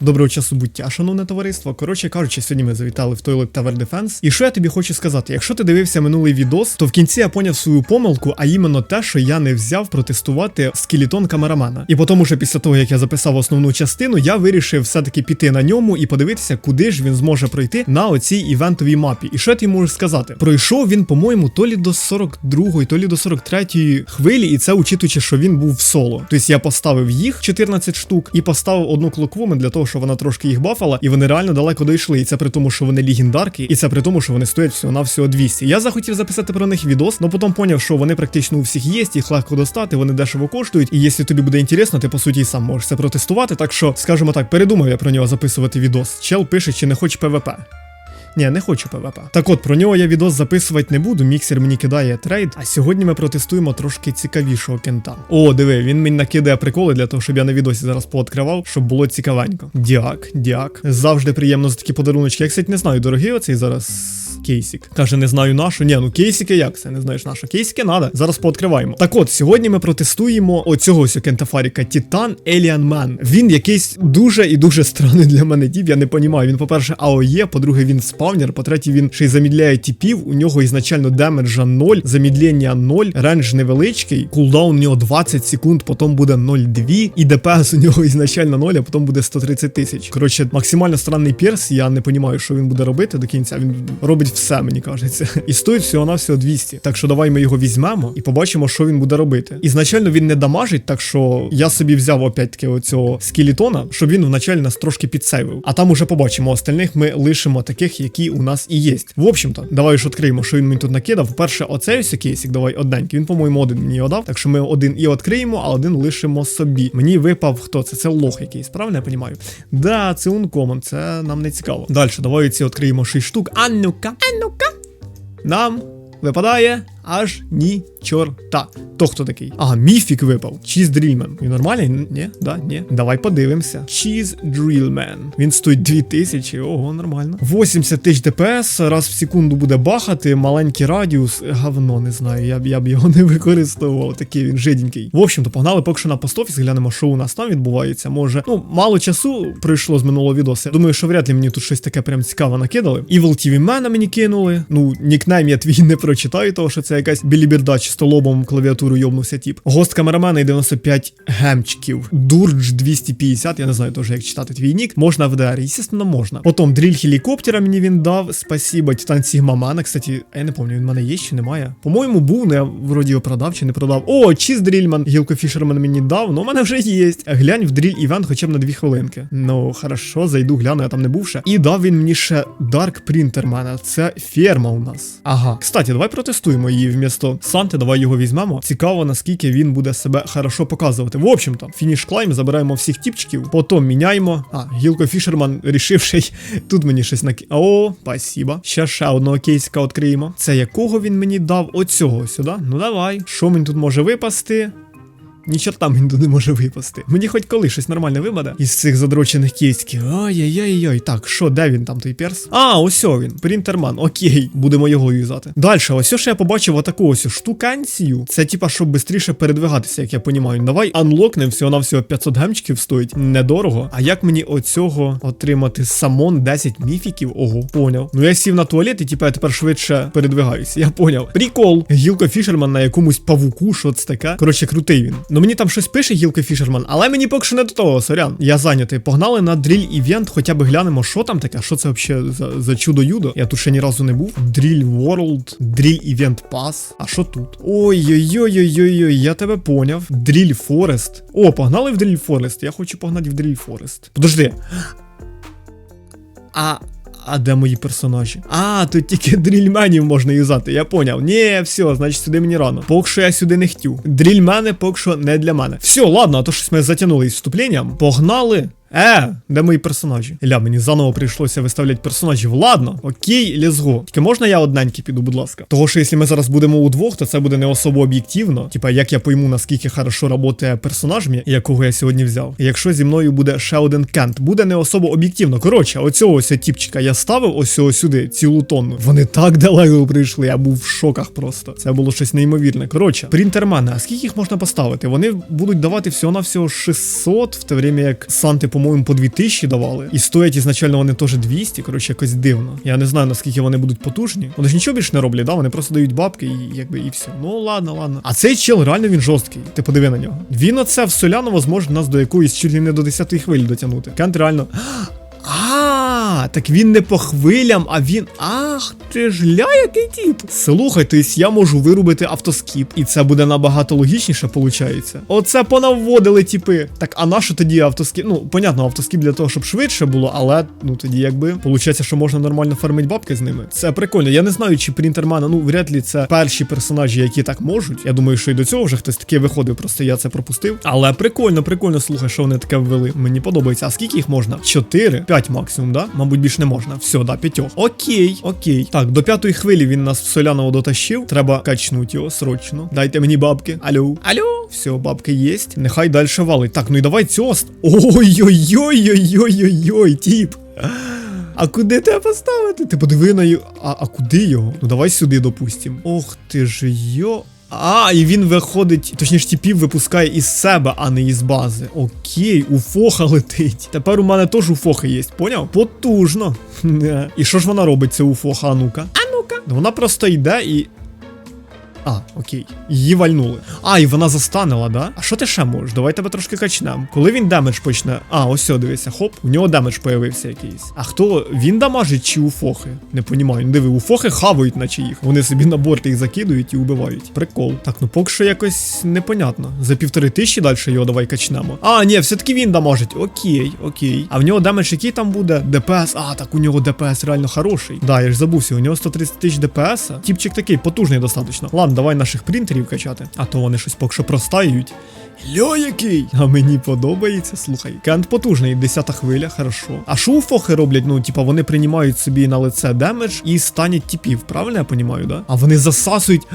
Доброго часу буття, шановне товариство. Коротше кажучи, сьогодні ми завітали в Toilet Tower Defense. І що я тобі хочу сказати? Якщо ти дивився минулий відос, то в кінці я поняв свою помилку, а іменно те, що я не взяв протестувати скелетон камерамана. І тому, що після того, як я записав основну частину, я вирішив все-таки піти на ньому і подивитися, куди ж він зможе пройти на оцій івентовій мапі. І що я тобі можу сказати? Пройшов він, по-моєму, то лі до 42-ї, то лі до 43-ї хвилі, і це учитуючи, що він був в соло. Тобто я поставив їх 14 штук і поставив одну клоквумен для того, щоб вона трошки їх бафала, і вони реально далеко дійшли. І це при тому, що вони легендарки, і це при тому, що вони стоять всього на всього 200. Я захотів записати про них відос, але потім поняв, що вони практично у всіх є, їх легко достати, вони дешево коштують. І якщо тобі буде інтересно, ти по суті і сам можеш це протестувати. Так що, скажімо так, передумав я про нього записувати відос. Чел пише, чи не хоче ПВП. Ні, не хочу ПВП. Так от про нього я відос записувати не буду. Міксер мені кидає трейд. А сьогодні ми протестуємо трошки цікавішого кента. О, диви, він мені накидає приколи для того, щоб я на відосі зараз пооткривав, щоб було цікавенько. Дяк, дяк. Завжди приємно за такі подаруночки. Я, кстати, не знаю, дорогий оцей зараз. Кейсік. Каже, не знаю нашу. Ні, ну кейсики як це? Не знаєш нашу. Кейсики надо. Зараз пооткриваємо. Так от, сьогодні ми протестуємо оцього ось кентафаріка Титан Alien Man. Він якийсь дуже і дуже странний для мене тіп. Я не понімаю. Він, по-перше, АОЄ, по-друге, він спавнер, по-третє, він ще й замідляє типів. У нього ізначально демеджа 0, замідлення 0, рендж невеличкий, кулдаун у нього 20 секунд, потім буде 0,2, і ДПС у нього ізначально 0, а потім буде 130 тисяч. Коротше, максимально странний перс. Я не розумію, що він буде робити до кінця. Він робить все, мені кажеться. І стоїть всього на всього 200. Так що давай ми його візьмемо і побачимо, що він буде робити. Ізначально він не дамажить, так що я собі взяв опять-таки оцього скелетона, щоб він вначалі нас трошки підсейвив. А там уже побачимо. Остальних ми лишимо таких, які у нас і є. В общем-то, давай ж відкриємо, що він мені тут накидав. По-перше, оцей ось кейсик, давай одненький. Він, по-моєму, один мені його дав. Так що ми один і відкриємо, а один лишимо собі. Мені випав хто це? Це лох якийсь, правильно я розумію? Да, це uncommon, це нам не цікаво. Далі, давай ці відкриємо 6 штук. А ну-ка, а ну-ка. Нам випадає аж ні чорта. То хто такий? Ага, міфік випав. Чіз Дрільмен. Він нормальний? Ні, да, ні. Давай подивимося. Чіз Дрільмен. Він стоїть 2000. Ого, нормально. 80 тисяч ДПС, раз в секунду буде бахати, маленький радіус. Говно, не знаю. Я б я б його не використовував. Такий він жиденький. В общем-то, погнали поки що на постофіс, глянемо, що у нас там відбувається. Може, ну, мало часу пройшло з минулого відоса. Думаю, що вряд ли мені тут щось таке прям цікаве накидали. Evil TV Мена мені кинули. Ну, нікнейм я твій не прочитаю, того що це якась біліберда, чисто лобом клавіатуру йобнувся тіп. Гост камерамена і 95 гемчиків. Дурдж 250, я не знаю теж, як читати твій нік. Можна в DR, звісно, можна. Потім дріль хелікоптера мені він дав. Спасибо, Титан Сігма Мана. Кстати, я не пам'ятаю, він в мене є чи немає. По-моєму, був, я вроді його продав чи не продав. О, чіз дрільман. Гілко Фішерман мені дав, ну у мене вже є. Глянь в дріль івент хоча б на дві хвилинки. Ну, хорошо, зайду, гляну, я там не був ще. І дав він мені ще Dark Printer мене. Це ферма у нас. Ага. Кстати, давай протестуємо її вмісто Санти, давай його візьмемо. Цікаво, наскільки він буде себе хорошо показувати. В общем-то, фініш клайм, забираємо всіх тіпчиків, потім міняємо. А, Гілко Фішерман рішивший. тут мені щось наки. О, спасіба. Ще ще одного кейсика відкриємо. Це якого він мені дав? Оцього сюди. Ну давай. Що мені тут може випасти? Ні чорта мені тут не може випасти. Мені хоч коли щось нормальне випаде із цих задрочених кейсків. Ай-яй-яй-яй. Так, що, де він там той перс? А, ось він. Принтерман. Окей, будемо його юзати. Далі, ось що я побачив отаку ось штуканцію. Це типа, щоб швидше передвигатися, як я понімаю. Давай анлокнем всього на всього 500 гемчиків стоїть. Недорого. А як мені оцього отримати самон 10 міфіків? Ого, поняв. Ну я сів на туалет і типа я тепер швидше передвигаюся. Я поняв. Прикол. Гілко Фішерман на якомусь павуку, що це таке. Коротше, крутий він. Ну мені там щось пише Гілко Фішерман, але мені поки що не до того, сорян. Я зайнятий. Погнали на дріль івент, хоча б глянемо, що там таке, що це взагалі за, за чудо-юдо. Я тут ще ні разу не був. Дріль World, дріль івент пас. А що тут? Ой-ой-ой-ой-ой, я тебе поняв. Дріль Форест. О, погнали в Дріль Форест. Я хочу погнати в Дріль Форест. Подожди. А. А де мої персонажі? А, тут тільки дрільменів можна юзати, я поняв. Ні, все, значить сюди мені рано. Поки що я сюди не хотів. Дрільмени поки що не для мене. Все, ладно, а то щось ми затягнули із вступленням. Погнали. Е, де мої персонажі? Ля, мені заново прийшлося виставляти персонажів. Ладно, окей, лізго. Тільки можна я одненький піду, будь ласка. Того, що якщо ми зараз будемо удвох, то це буде не особо об'єктивно. Типа, як я пойму, наскільки хорошо працює персонаж, якого я сьогодні взяв. Якщо зі мною буде ще один кент, буде не особо об'єктивно. Коротше, оцього ось тіпчика я ставив ось сюди, цілу тонну. Вони так далеко прийшли, я був в шоках просто. Це було щось неймовірне. Коротше, принтермани, а скільки їх можна поставити? Вони будуть давати всього на всього 600, в те время як Санти, по-моєму, по 2000 давали. І стоять ізначально вони теж 200, коротше, якось дивно. Я не знаю, наскільки вони будуть потужні. Вони ж нічого більше не роблять, да? Вони просто дають бабки і якби і все. Ну ладно, ладно. А цей чел реально він жорсткий. Ти подиви на нього. Він оце в Соляново зможе нас до якоїсь чуть ли не до 10 хвилі дотягнути. Кент реально. А, так він не по хвилям, а він. Ах, ти ж ля, який тіп. Слухай, то я можу вирубити автоскіп, і це буде набагато логічніше, виходить. Оце понаводили тіпи. Так, а на що тоді автоскіп? Ну, понятно, автоскіп для того, щоб швидше було, але ну тоді якби виходить, що можна нормально фармити бабки з ними. Це прикольно. Я не знаю, чи принтермана, ну вряд ли це перші персонажі, які так можуть. Я думаю, що і до цього вже хтось таке виходив, просто я це пропустив. Але прикольно, прикольно, слухай, що вони таке ввели. Мені подобається. А скільки їх можна? Чотири, максимум, да? Мабуть, більше не можна. Все, да, п'ятьох. Окей, окей. Так, до п'ятої хвилі він нас в соляного дотащив. Треба качнути його срочно. Дайте мені бабки. Алло. Алло. Все, бабки є. Нехай далі валить. Так, ну і давай цього. Ой-ой-ой-ой-ой-ой-ой, тіп. А куди тебе поставити? Ти подиви на його. А, а куди його? Ну давай сюди, допустим. Ох ти ж йо. А, і він виходить, точніше, тіпів випускає із себе, а не із бази. Окей, у фоха летить. Тепер у мене теж у фоха є, поняв? Потужно. І що ж вона робить, це у фоха? А ну-ка? А ну-ка. Вона просто йде і. А, окей. Її вальнули. А, і вона застанила, да? А що ти ще можеш? Давай тебе трошки качнем. Коли він демедж почне. А, ось дивися, хоп, у нього демедж появився якийсь. А хто він дамажить чи у фохи? Не понімаю. Ну диви, фохи хавають, наче їх. Вони собі на борт їх закидують і убивають. Прикол. Так, ну поки що якось непонятно. За півтори тисячі далі його давай качнемо. А, ні, все-таки він дамажить. Окей, окей. А в нього демедж який там буде? ДПС. А, так у нього ДПС реально хороший. Да, я ж забувся, у нього 130 тисяч ДПС. Тіпчик такий потужний достатньо. Ладно, давай наших принтерів качати, а то вони щось поки що простають. Льо який! А мені подобається, слухай. Кент потужний, 10 хвиля, хорошо. А що фохи роблять? Ну, типа, вони приймають собі на лице демедж і станять типів, правильно я понімаю, да? А вони засасують.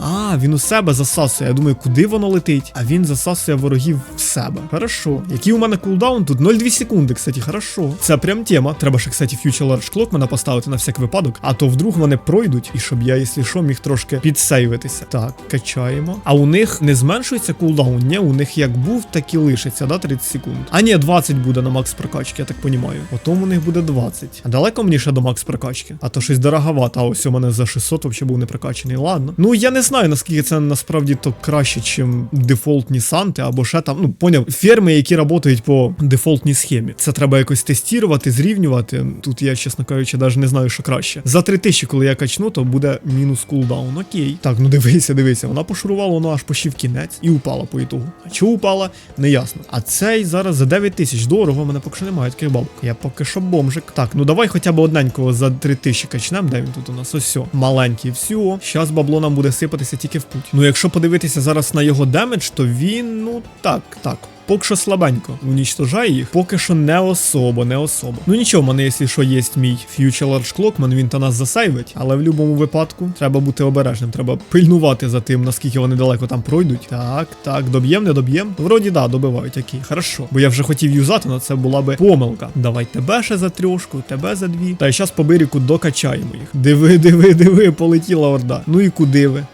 А, він у себе засасує. Я думаю, куди воно летить? А він засасує ворогів в себе. Хорошо. Який у мене кулдаун? Тут 0,2 секунди, кстати, хорошо. Це прям тема. Треба ще, кстати, Future Large мене поставити на всяк випадок. А то вдруг вони пройдуть, і щоб я, якщо що, міг трошки підсейвитися. Так, качаємо. А у них не зменшується кулдаун? Ні, у них як був, так і лишиться, да, 30 секунд. А ні, 20 буде на макс прокачки, я так понімаю. Потім у них буде 20. А далеко мені ще до макс прокачки? А то щось дороговато, а ось у мене за 600 взагалі був не прокачаний. Ладно. Ну я не знаю, наскільки це насправді то краще, чим дефолтні санти, або ще там, ну поняв, ферми, які працюють по дефолтній схемі. Це треба якось тестувати, зрівнювати. Тут я, чесно кажучи, навіть не знаю, що краще. За 3000, коли я качну, то буде мінус кулдаун. Окей. Так, ну дивися, дивися. Вона пошурувала, воно аж пошив кінець і упала по ітогу. А чого упала? Не ясно. А цей зараз за 9 тисяч дорого, в мене поки що немає таких бабок. Я поки що бомжик. Так, ну давай хоча б одненького за 3 тисячі качнем. Де він тут у нас? Ось все. Маленький. Все. Щас бабло нам буде сипатися тільки в путь. Ну, якщо подивитися зараз на його демедж, то він, ну так, так. Поки що слабенько унічтожає їх, поки що не особо, не особо. Ну нічого, в мене, якщо що, є мій Future Large Clockman, він то нас засейвить, але в будь-якому випадку треба бути обережним, треба пильнувати за тим, наскільки вони далеко там пройдуть. Так, так, доб'єм, не доб'єм. Вроді да, добивають, окей, хорошо. Бо я вже хотів юзати, але це була би помилка. Давай тебе ще за трьошку, тебе за дві. Та й зараз по бирику докачаємо їх. Диви, диви, диви, полетіла орда. Ну і куди ви?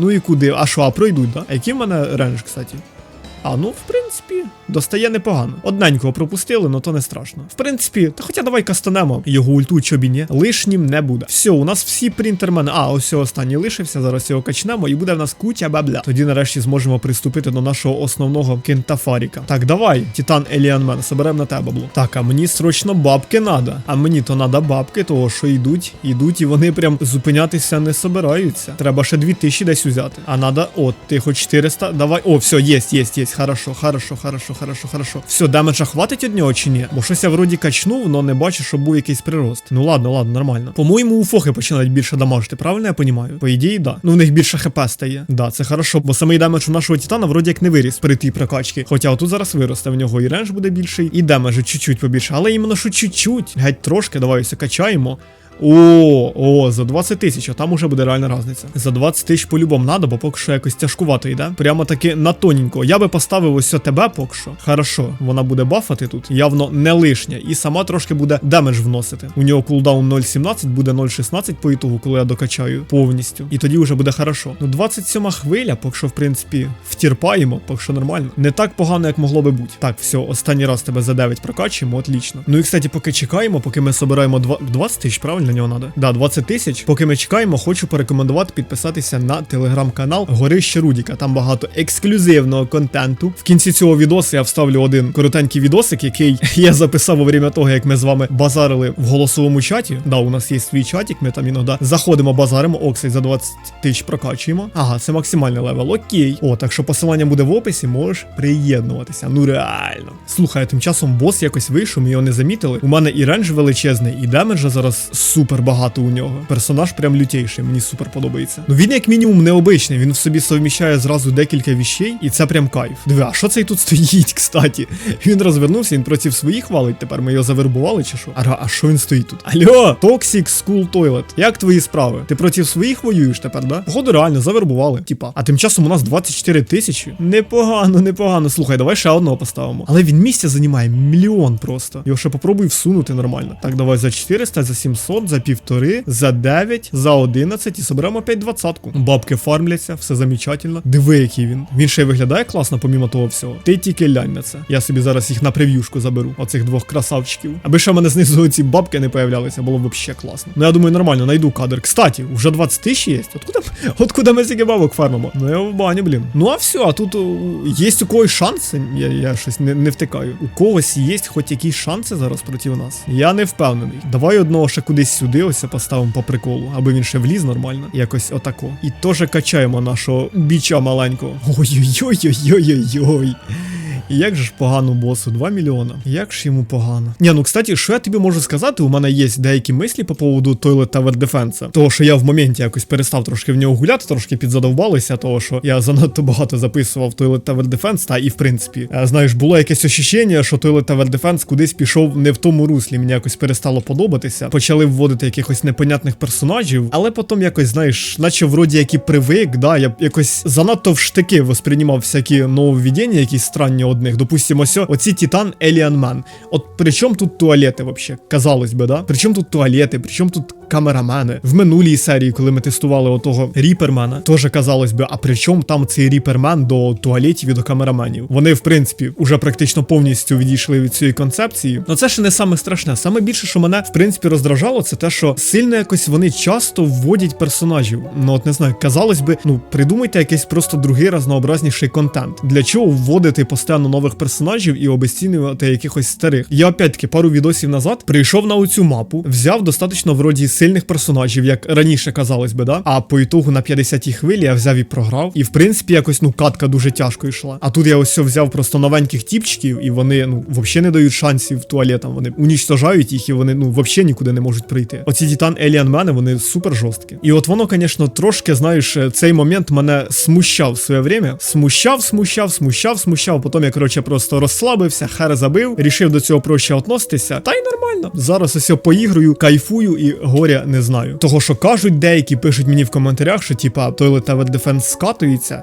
Ну і куди? А що, а пройдуть, да? А який в мене рендж, кстати? А ну, в принципі, достає непогано. Одненького пропустили, но то не страшно. В принципі, та хоча давай кастанемо його ульту чобіні. Лишнім не буде. Все, у нас всі принтермени. А, ось останній лишився. Зараз його качнемо, і буде в нас куча бабля. Тоді нарешті зможемо приступити до нашого основного кентафаріка. Так, давай, Титан Еліанмен, соберемо на тебе бабло. Так, а мені срочно бабки надо. А мені то надо бабки, того що йдуть, йдуть, і вони прям зупинятися не собираються. Треба ще 2000 десь взяти. А надо, от, ти хоч 400, давай. О, все, єсть, єсть, єсть. Хорошо, хорошо, хорошо, хорошо, хорошо. Все, демеджа хватить від чи ні? Бо щось я вроді качнув, но не бачу, щоб був якийсь прирост. Ну ладно, ладно, нормально. По-моєму, у фохи починають більше дамажити, правильно я понімаю? По ідеї, да. Ну в них більше хп стає. Да, це хорошо, бо самий демедж у нашого титана вроді як не виріс при тій прокачці. Хоча отут зараз виросте, в нього і рендж буде більший, і демеджу чуть-чуть побільше. Але іменно що чуть-чуть, геть трошки, давай ось качаємо. О, о, за 20 тисяч, а там уже буде реальна різниця. За 20 тисяч по-любому надо, бо поки що якось тяжкувато йде. Прямо таки на тоненько. Я би поставив ось тебе поки що. Хорошо, вона буде бафати тут, явно не лишня. І сама трошки буде демедж вносити. У нього кулдаун 0.17, буде 0.16 по ітогу, коли я докачаю повністю. І тоді вже буде хорошо. Ну, 27 хвиля, поки що, в принципі, втірпаємо, поки що нормально. Не так погано, як могло би бути. Так, все, останній раз тебе за 9 прокачуємо, отлично. Ну і кстати, поки чекаємо, поки ми собираємо 20 тисяч, правильно на нього надо? Да, 20 тисяч. Поки ми чекаємо, хочу порекомендувати підписатися на телеграм-канал Горище Рудіка. Там багато ексклюзивного контенту. В кінці цього відосу я вставлю один коротенький відосик, який я записав во время того, як ми з вами базарили в голосовому чаті. Да, у нас є свій чатик, ми там іноді заходимо, базаримо, оксей за 20 тисяч прокачуємо. Ага, це максимальний левел. Окей. О, так що посилання буде в описі, можеш приєднуватися. Ну реально. Слухай, тим часом бос якось вийшов, ми його не замітили. У мене і рендж величезний, і демеджа зараз супер багато у нього. Персонаж прям лютейший, мені супер подобається. Ну він як мінімум необичний, він в собі совміщає зразу декілька віщей, і це прям кайф. Диви, а що цей тут стоїть, кстати? Він розвернувся, він проти своїх валить. Тепер ми його завербували чи що? А, а що він стоїть тут? Алло, Toxic School Toilet. Як твої справи? Ти проти своїх воюєш тепер, да? Походу, реально завербували. Типа, а тим часом у нас 24 тисячі. Непогано, непогано. Слухай, давай ще одного поставимо. Але він місця займає мільйон просто. Його ще попробуй всунути нормально. Так, давай за 400, за 700, за півтори, за 9, за 11 і соберемо опять двадцятку. Бабки фармляться, все замечательно. Диви, який він. Він ще й виглядає класно, помімо того всього. Ти тільки глянь на це. Я собі зараз їх на прев'юшку заберу, оцих двох красавчиків. Аби ще в мене знизу ці бабки не появлялися, було б вообще класно. Ну я думаю, нормально, найду кадр. Кстати, вже 20 тисяч є. Откуда, откуда ми стільки бабок фармимо? Ну я в бані, блін. Ну а все, а тут є у когось шанси. Я, я щось не, не втикаю. У когось є хоч якісь шанси зараз проти нас. Я не впевнений. Давай одного ще кудись сюди, ось поставимо по приколу, аби він ще вліз нормально. Якось отако. І теж качаємо нашого біча маленького. Ой-ой-ой-ой-ой-ой. Як же ж погано босу, 2 мільйона. Як ж йому погано. Ні, ну кстати, що я тобі можу сказати? У мене є деякі мислі по поводу Toilet Tower Defense. Того, що я в моменті якось перестав трошки в нього гуляти, трошки підзадовбалися, того що я занадто багато записував Toilet Tower Defense, та і в принципі, е, знаєш, було якесь ощущення, що Toilet Tower Defense кудись пішов не в тому руслі. Мені якось перестало подобатися. Почали вводити якихось непонятних персонажів, але потім якось, знаєш, наче вроді як і привик, да, я якось занадто в штики восприймав всякі нововведення, якісь странні одних. Допустимо, ось оці Титан Еліан Ман. От при чому тут туалети вообще? Казалось би, да? При чому тут туалети? При чому тут камерамени? В минулій серії, коли ми тестували отого Ріпермена, теж казалось би, а при чому там цей Ріпермен до туалетів і до камераменів? Вони, в принципі, уже практично повністю відійшли від цієї концепції. Ну це ще не саме страшне. Саме більше, що мене в принципі роздражало, це те, що сильно якось вони часто вводять персонажів. Ну от не знаю, казалось би, ну придумайте якийсь просто другий разнообразніший контент. Для чого вводити постійно нових персонажів і обесцінювати якихось старих? Я опять-таки пару відосів назад прийшов на оцю мапу, взяв достатньо вроді сильних персонажів, як раніше казалось би, да. А по ітогу на 50-й хвилі я взяв і програв. І в принципі якось ну катка дуже тяжко йшла. А тут я ось взяв просто новеньких тіпчиків, і вони ну взагалі не дають шансів туалетам. Вони унічтожають їх, і вони ну взагалі нікуди не можуть прийти. Оці Титан Alien мене вони супер жорсткі. І от воно, звісно, трошки, знаєш, цей момент мене смущав в своє время. Смущав, смущав, смущав, смущав. Потім я коротше просто розслабився, хер забив, рішив до цього проще относитися. Та й нормально. Зараз ось я поіграю, кайфую і горя не знаю. Того, що кажуть деякі, пишуть мені в коментарях, що типа Toilet Tower Defense скатується.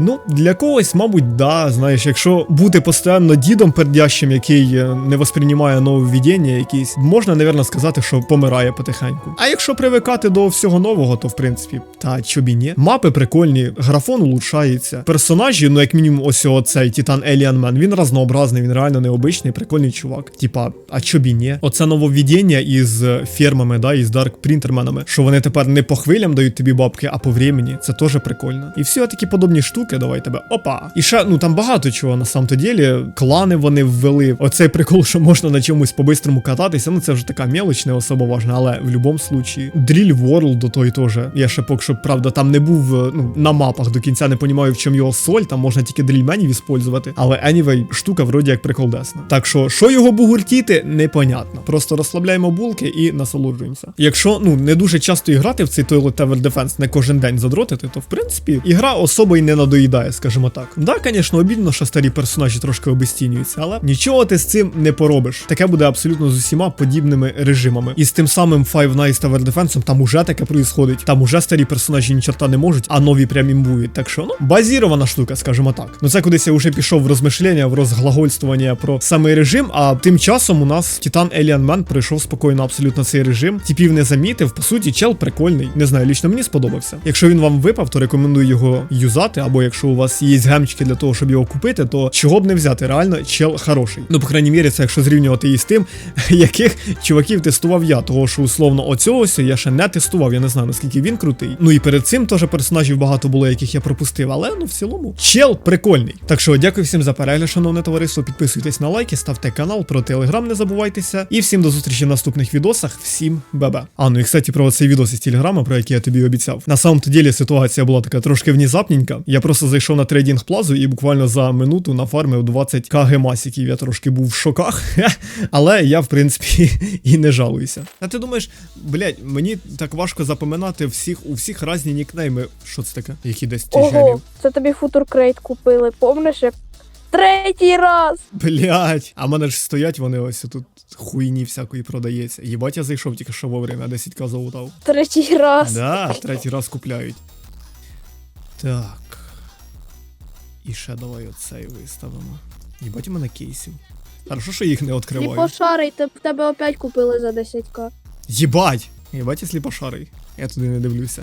Ну, для когось, мабуть, да. Знаєш, якщо бути постійно дідом пердящим, який е, не восприймає нововведення якісь, можна, напевно, сказати, що помирає потихеньку. А якщо привикати до всього нового, то в принципі, та чобі ні. Мапи прикольні, графон улучшається. Персонажі, ну як мінімум, ось оцей Титан Alien Man, він разнообразний, він реально необичний, прикольний чувак. Типа, а чобі ні? Оце нововведення із е, фермами, да, із Dark Printerменами, що вони тепер не по хвилям дають тобі бабки, а по времени. Це теж прикольно. І всі такі подобні штуки штуки, давай тебе. Опа. І ще, ну там багато чого на самом то ділі. Клани вони ввели. Оцей прикол, що можна на чомусь по-бистрому кататися. Ну це вже така мелоч, не особо важна, але в будь-якому случаї. Drill World до той теж. Я ще поки що, правда, там не був ну, на мапах до кінця, не розумію, в чому його соль, там можна тільки дрільменів використовувати. Але anyway, штука вроді як приколдесна. Так що, що його бугуртіти, непонятно. Просто розслабляємо булки і насолоджуємося. Якщо ну не дуже часто грати в цей Toilet Tower Defense, не кожен день задротити, то в принципі ігра особо й не надоїть надоїдає, скажімо так. Да, звісно, обідно, що старі персонажі трошки обесцінюються, але нічого ти з цим не поробиш. Таке буде абсолютно з усіма подібними режимами. І з тим самим Five Nights Tower Defense там уже таке происходить. Там уже старі персонажі ні чорта не можуть, а нові прям імбують. Так що, ну, базірована штука, скажімо так. Ну це кудись я вже пішов в розмишлення, в розглагольствування про самий режим. А тим часом у нас Титан Alien Man пройшов спокійно абсолютно цей режим. Типів не замітив. По суті, чел прикольний. Не знаю, лічно мені сподобався. Якщо він вам випав, то рекомендую його юзати. Або якщо у вас є гемчики для того, щоб його купити, то чого б не взяти. Реально, чел хороший. Ну, по крайній мірі, це якщо зрівнювати її з тим, яких чуваків тестував я. Того, що условно оцього я ще не тестував. Я не знаю наскільки він крутий. Ну і перед цим теж персонажів багато було, яких я пропустив. Але ну в цілому чел прикольний. Так що дякую всім за перегляд, шановне товариство. Підписуйтесь на лайки, ставте канал, про телеграм не забувайтеся. І всім до зустрічі в наступних відосах. Всім бебе. А ну і кстати, про цей відос із телеграма, про який я тобі обіцяв. На самом то ділі ситуація була така трошки внезапненька. Я просто зайшов на трейдинг плазу і буквально за минуту нафармив 20 к гемасиків. Я трошки був в шоках. Але я, в принципі, і не жалуюся. А ти думаєш, блядь, мені так важко запоминати всіх у всіх різні нікнейми. Що це таке? Які десь Ого, це тобі футуркрейт купили, помниш як? Третій раз! Блять, а в мене ж стоять вони ось тут хуйні всякої продається. Їбать, я зайшов тільки що вовремя, 10к залутав. Третій раз. Да, третій раз купляють. Так. І ще давай оцей виставимо. Їбать, у мене кейсів. Хорошо, що їх не Не відкриваю. пошарий, те- тебе опять купили за 10к. Їбать! Їбать, якщо пошарий. Я туди не дивлюся.